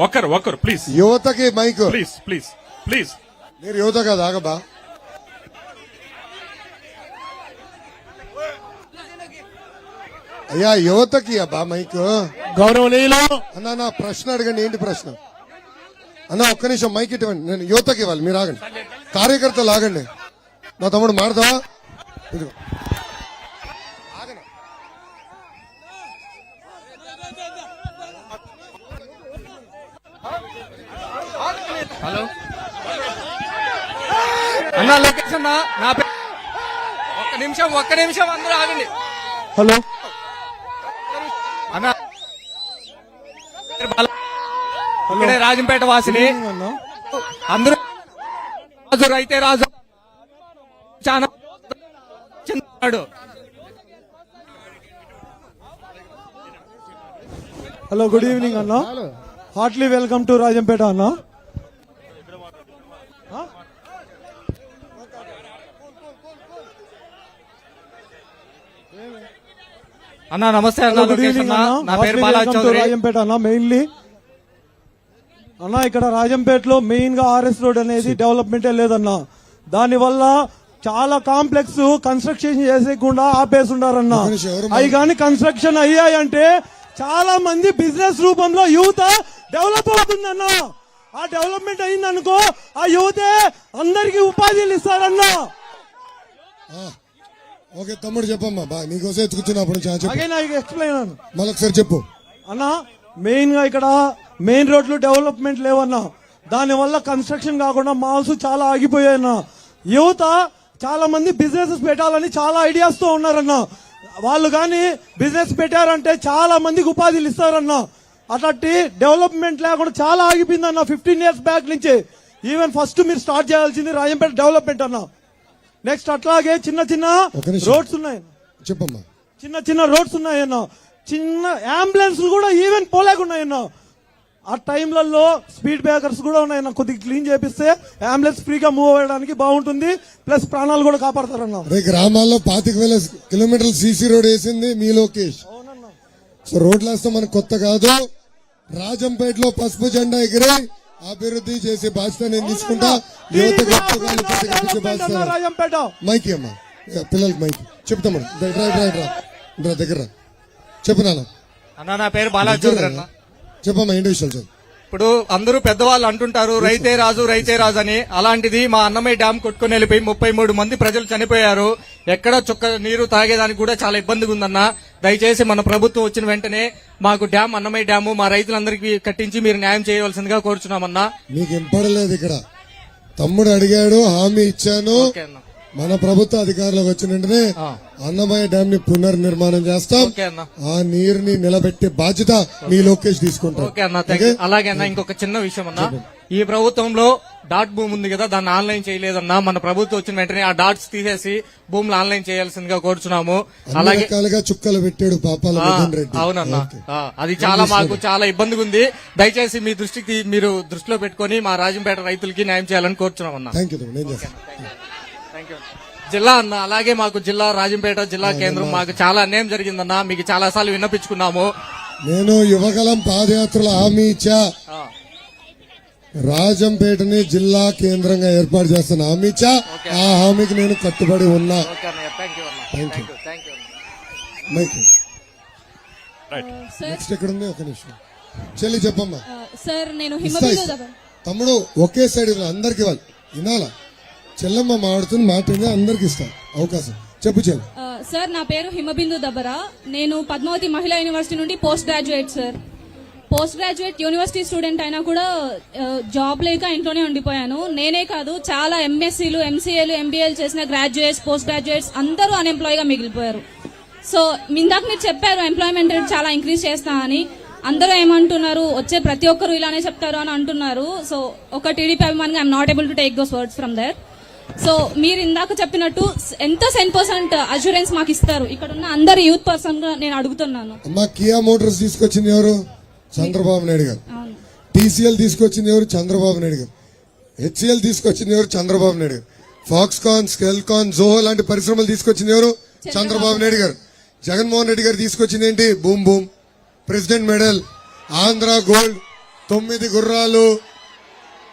ఒక్కరు ఒక్కరు ప్లీజ్ యువతకి మైక్. ప్లీజ్ ప్లీజ్ ప్లీజ్ మీరు యువత కాదు ఆగబా అయ్యా యువతకి అబ్బా మైక్. గౌరవనీయులు. అన్న నా ప్రశ్న అడగండి ఏంటి ప్రశ్న? అన్న ఒక్క నిమిషం మైక్ ఇవ్వండి నేను యువతకి ఇవ్వాలి మీరు ఆగండి. కార్యకర్తలు ఆగండి. నా తమ్ముడు ఇదిగో. హలో. అన్న లొకేషన్ నా నా పే- ఒక్క నిమిషం ఒక్క నిమిషం అందరూ ఆగండి. హలో. అన్న. పేరు ఇక్కడే రాజంపేట వాసిని. అందరూ రాజు రైతే రాజు. చాలా చిన్నాడు హలో గుడ్ ఈవినింగ్ అన్న. హార్ట్లీ వెల్కమ్ టు రాజంపేట అన్న. అన్న నమస్తే అన్న గుడ్ ఈవినింగ్ నా పేరు చౌదరి. రాజంపేట అన్న మెయిన్లీ అన్న ఇక్కడ రాజంపేటలో మెయిన్గా ఆర్ఎస్ రోడ్ అనేది డెవలప్మెంటే లేదన్న. దానివల్ల చాలా కాంప్లెక్స్ కన్స్ట్రక్షన్ చేసేయకుండా ఆపేసుండారన్న. అవి కానీ కన్స్ట్రక్షన్ అయ్యాయంటే చాలా మంది బిజినెస్ రూపంలో యువత డెవలప్ అవుతుందన్న ఆ డెవలప్మెంట్ అయిందనుకో ఆ యువతే అందరికి ఉపాధిలు ఇస్తారన్న ఓకే తమ్ముడు చెప్పమ్మా. బా నీకోసం ఎత్తుకుతున్నప్పుడు ఎక్స్ప్లెయిన్ అన్న మళ్ళొకసారి చెప్పు. అన్న మెయిన్గా ఇక్కడ మెయిన్ రోడ్లు డెవలప్మెంట్ లేవన్న. దాని వల్ల కన్స్ట్రక్షన్ కాకుండా మాల్స్ చాలా ఆగిపోయాయన్న యువత చాలా మంది బిజినెస్ పెట్టాలని చాలా ఐడియాస్తో ఉన్నారన్న. వాళ్ళు కానీ బిజినెస్ పెట్టారంటే చాలా మందికి ఉపాధిలు ఇస్తారన్న. అట్లాంటి డెవలప్మెంట్ లేకుండా చాలా ఆగిపోయిందన్న ఫిఫ్టీన్ ఇయర్స్ బ్యాక్ నుంచి. ఈవెన్ ఫస్ట్ మీరు స్టార్ట్ చేయాల్సింది రాజంపేట డెవలప్మెంట్ అన్న. నెక్స్ట్ అట్లాగే చిన్న చిన్న. రోడ్స్ ఉన్నాయి. చెప్పమ్మా. చిన్న చిన్న రోడ్స్ ఉన్నాయన్న చిన్న అంబులెన్స్ కూడా ఈవెన్ పోలేకున్నాయన్న ఆ టైంలలో స్పీడ్ బ్రేకర్స్ కూడా ఉన్నాయన్న కొద్దిగా క్లీన్ చేపిస్తే అంబులెన్స్ ఫ్రీగా మూవ్ అవ్వడానికి బాగుంటుంది. ప్లస్ ప్రాణాలు కూడా కాపాడతారన్న. గ్రామాల్లో పాతిక వేల కిలోమీటర్లు సీసీ రోడ్ వేసింది మీ లోకేష్. సో రోడ్లు వేస్తే మనకు కొత్త కాదు. రాజంపేటలో పసుపు జెండా ఎగిరి అభివృద్ధి చేసే బాధ్యత నేను తీసుకుంటా. యువత బాధ్యత మైక్ అమ్మా? పిల్లలకి మైక్. చెప్తామడు రా. దగ్గర రా. చెప్పు నాన్న. అన్న నా పేరు బాలా చౌదరి అన్న. చెప్పమ్మా ఏంటి విషయాలు చెప్పు. ఇప్పుడు అందరూ పెద్దవాళ్ళు అంటుంటారు రైతే రాజు రైతే రాజు అని. అలాంటిది మా అన్నమయ్య డ్యామ్ కొట్టుకుని వెళ్ళిపోయి ముప్పై మూడు మంది ప్రజలు చనిపోయారు. ఎక్కడ చుక్క నీరు తాగేదానికి కూడా చాలా ఇబ్బందిగా ఉందన్న దయచేసి మన ప్రభుత్వం వచ్చిన వెంటనే మాకు డ్యామ్ అన్నమయ్య డ్యాము మా రైతులందరికీ కట్టించి మీరు న్యాయం చేయవలసిందిగా కోరుచున్నామన్నా. మీకు ఇంపడలేదు ఇక్కడ. తమ్ముడు అడిగాడు హామీ ఇచ్చాను. మన ప్రభుత్వ అధికారులకు వచ్చిన వెంటనే. అన్నమయ్య డ్యామ్ని పునర్నిర్మాణం చేస్తాం. ఆ నీరుని నిలబెట్టే బాధ్యత మీ లోకేష్ యూ. అలాగే అన్న ఇంకొక చిన్న విషయం అన్న. ఈ ప్రభుత్వంలో డాట్ భూమి ఉంది కదా దాన్ని ఆన్లైన్ చేయలేదన్నా మన ప్రభుత్వం వచ్చిన వెంటనే ఆ డాట్స్ తీసేసి భూములు ఆన్లైన్ చేయాల్సిందిగా కోరుచున్నాము. అలాగే చుక్కలు పెట్టాడు అవునన్నా. అది చాలా మాకు చాలా ఇబ్బందిగా ఉంది దయచేసి మీ దృష్టికి మీరు దృష్టిలో పెట్టుకొని మా రాజంపేట రైతులకి న్యాయం చేయాలని కోరుచున్నాం అన్న. జిల్లా అన్న అలాగే మాకు జిల్లా రాజంపేట జిల్లా కేంద్రం మాకు చాలా అన్యాయం జరిగిందన్న మీకు చాలా సార్లు విన్నపించుకున్నాము. నేను యువగలం పాదయాత్రల హామీ ఇచ్చా. రాజంపేటని జిల్లా కేంద్రంగా ఏర్పాటు చేస్తున్న హామీ ఇచ్చా ఆ హామీకి నేను కట్టుబడి ఉన్నా. థ్యాంక్ యూ నెక్స్ట్ ఎక్కడ ఉంది ఒక నిమిషం. చెల్లి చెప్పమ్మా. సార్ నేను ఇస్తా. దబ- తమ్ముడు ఒకే సైడ్ అందరికి ఇవ్వాలి. వినాలా? చెల్లమ్మ మాడుతుంది మాట్లాడి అందరికి ఇస్తా. అవకాశం. చెప్పు చెల్లి. సార్ నా పేరు హిమబిందు దబరా నేను పద్మావతి మహిళా యూనివర్సిటీ నుండి post graduate sir post graduate university student అయినా కూడా జాబ్ లేక ఇంట్లోనే ఉండిపోయాను. నేనే కాదు చాలా ఎంఎస్సీలు ఎంసీఏలు ఎంబీఏలు చేసిన గ్రాడ్యుయేట్స్ పోస్ట్ గ్రాడ్యుయేట్స్ అందరూ అన్ఎంప్లాయ్గా మిగిలిపోయారు. సో ఇందాక మీరు చెప్పారు ఎంప్లాయ్మెంట్ రేట్ చాలా ఇంక్రీజ్ చేస్తా అని. అందరూ ఏమంటున్నారు వచ్చే ప్రతి ఒక్కరు ఇలానే చెప్తారు అని అంటున్నారు. సో ఒక టీడీపీ అభిమానిగా I'm not able to take those words from there so మీరు ఇందాక చెప్పినట్టు ఎంత సెన్ పర్సెంట్ అష్యూరెన్స్ మాకు ఇస్తారు? ఇక్కడ ఉన్న అందరు యూత్ పర్సన్ నేను అడుగుతున్నాను. కియా మోటార్స్ తీసుకొచ్చింది ఎవరు? చంద్రబాబు నాయుడు గారు. టీసీఎల్ తీసుకొచ్చింది ఎవరు? చంద్రబాబు నాయుడు గారు. హెచ్సిఎల్ తీసుకొచ్చింది ఎవరు? చంద్రబాబు నాయుడు గారు. ఫాక్స్కాన్ స్కెల్కాన్ జోహో లాంటి పరిశ్రమలు తీసుకొచ్చింది ఎవరు? చంద్రబాబు నాయుడు గారు. జగన్మోహన్ రెడ్డి గారు తీసుకొచ్చింది ఏంటి? Boom boom. President medal. Andhra gold. తొమ్మిది గుర్రాలు.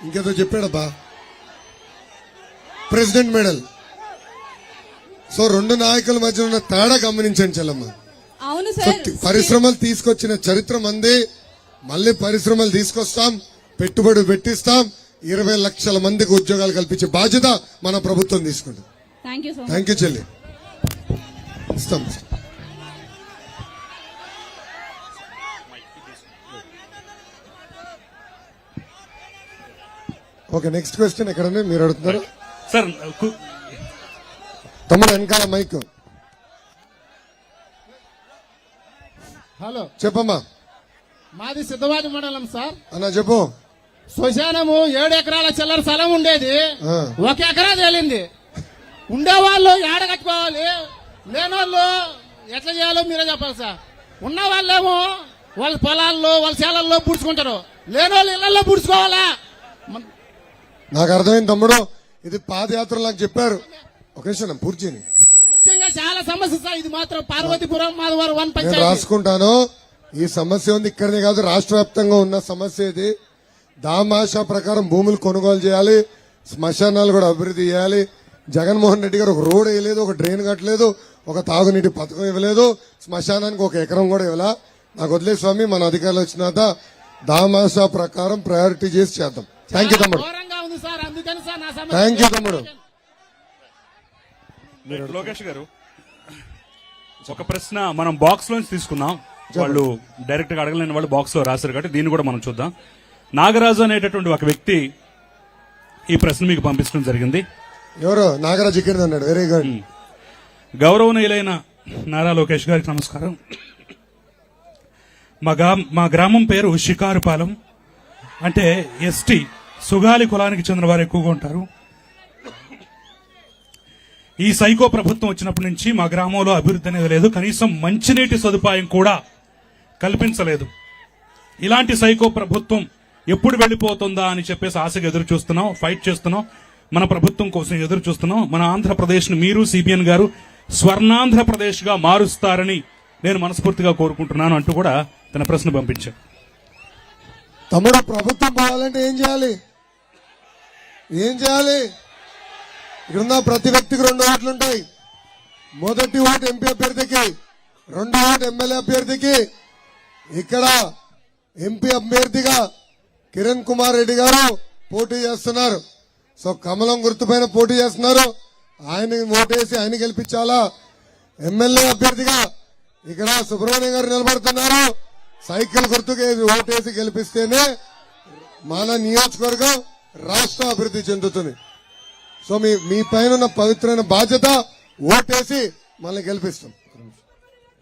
ఇంకేదో చెప్పాడబ్బా. President medal. సో రెండు నాయకుల మధ్య ఉన్న తేడా గమనించండి చెల్లమ్మ. పరిశ్రమలు తీసుకొచ్చిన చరిత్ర మంది మళ్ళీ పరిశ్రమలు తీసుకొస్తాం పెట్టుబడి పెట్టిస్తాం ఇరవై లక్షల మందికి ఉద్యోగాలు కల్పించే బాధ్యత మన ప్రభుత్వం తీసుకుంటుంది థ్యాంక్ యూ చెల్లి. ఇస్తాం. ఓకే నెక్స్ట్ క్వశ్చన్ ఎక్కడండి? మీరు అడుగుతున్నారు? సార్ తమ్ముడు వెనకాల మైక్. హలో చెప్పమ్మా. మాది సిద్ధవాది మండలం సార్. అన్న చెప్పు. శ్మశానము ఏడు ఎకరాల చిల్లర స్థలం ఉండేది. ఒక ఎకరా తేలింది. ఉండేవాళ్ళు ఏడ కట్టుకోవాలి? లేనోళ్ళు ఎట్లా చేయాలో మీరే చెప్పాలి సార్. ఉన్న వాళ్ళేమో వాళ్ళ పొలాల్లో వాళ్ళ చేలల్లో పుడుచుకుంటారు. లేనోళ్ళు ఇళ్ళలో పుడుచుకోవాలా? నాకు అర్థమైంది తమ్ముడు. ఇది పాదయాత్ర నాకు చెప్పారు. ఒక నిమిషం నేను పూర్తి చేయని. ముఖ్యంగా చాలా సమస్య సార్. ఇది మాత్రం పార్వతీపురం మాధవరం వన్ పంచాయతీ. రాసుకుంటాను. ఈ సమస్య ఉంది ఇక్కడనే కాదు రాష్ట్ర వ్యాప్తంగా ఉన్న సమస్య ఇది. దామాషా ప్రకారం భూములు కొనుగోలు చేయాలి శ్మశానాలు కూడా అభివృద్ధి చేయాలి. జగన్మోహన్ రెడ్డి గారు ఒక రోడ్ వేయలేదు ఒక డ్రైన్ కట్టలేదు ఒక తాగునీటి పథకం ఇవ్వలేదు శ్మశానానికి ఒక ఎకరం కూడా ఇవ్వలా? నాకు వదిలే స్వామి మన అధికారులు వచ్చిన తర్వాత దామాషా ప్రకారం ప్రయారిటీ చేసి చేద్దాం. థ్యాంక్ యూ తమ్ముడు. ఘోరంగా ఉంది సార్ అందుకని సార్ నా థ్యాంక్ యూ తమ్ముడు. లోకేష్ గారు ఒక ప్రశ్న మనం బాక్స్ లోంచి తీసుకున్నాం వాళ్ళు డైరెక్ట్గా అడగలేని వాళ్ళు బాక్స్లో రాశారు కాబట్టి దీన్ని కూడా మనం చూద్దాం. నాగరాజు అనేటటువంటి ఒక వ్యక్తి ఈ ప్రశ్న మీకు పంపించడం జరిగింది. ఎవరు? నాగరాజ్ ఇక్కడ అన్నాడు. వెరీ గుడ్ గౌరవనీయులైన నారా లోకేష్ గారికి నమస్కారం. మా గా మా గ్రామం పేరు షికారుపాలెం. అంటే ఎస్టీ సుగాలి కులానికి చెందిన వారు ఎక్కువగా ఉంటారు. ఈ సైకో ప్రభుత్వం వచ్చినప్పటి నుంచి మా గ్రామంలో అభివృద్ధి అనేది లేదు. కనీసం మంచినీటి సదుపాయం కూడా కల్పించలేదు. ఇలాంటి సైకో ప్రభుత్వం ఎప్పుడు వెళ్ళిపోతుందా అని చెప్పేసి ఆశగా ఎదురు చూస్తున్నాం ఫైట్ చేస్తున్నాం. మన ప్రభుత్వం కోసం ఎదురు చూస్తున్నాం. మన ఆంధ్రప్రదేశ్ను మీరు సిబిఎన్ గారు స్వర్ణాంధ్రప్రదేశ్గా మారుస్తారని నేను మనస్ఫూర్తిగా కోరుకుంటున్నాను అంటూ కూడా తన ప్రశ్న పంపించాను తమ్ముడు ప్రభుత్వం పోవాలంటే ఏం చేయాలి? ఏం చేయాలి? ఇక్కడున్న ప్రతి వ్యక్తికి రెండు ఓట్లు ఉంటాయి. మొదటి ఓటు ఎంపీ అభ్యర్థికి రెండో ఓటు ఎమ్మెల్యే అభ్యర్థికి ఇక్కడ ఎంపీ అభ్యర్థిగా కిరణ్ కుమార్ రెడ్డి గారు పోటీ చేస్తున్నారు. సో కమలం గుర్తుపైన పోటీ చేస్తున్నారు. ఆయన ఓటేసి ఆయన గెలిపించాలా? ఎమ్మెల్యే అభ్యర్థిగా ఇక్కడ సుబ్రహ్మణ్యం గారు నిలబడుతున్నారు. సైకిల్ గుర్తుకు ఓటేసి గెలిపిస్తేనే మన నియోజకవర్గం రాష్ట్ర అభివృద్ధి చెందుతుంది. సో మీ మీ పైన ఉన్న పవిత్రమైన బాధ్యత ఓటేసి మనల్ని గెలిపిస్తాం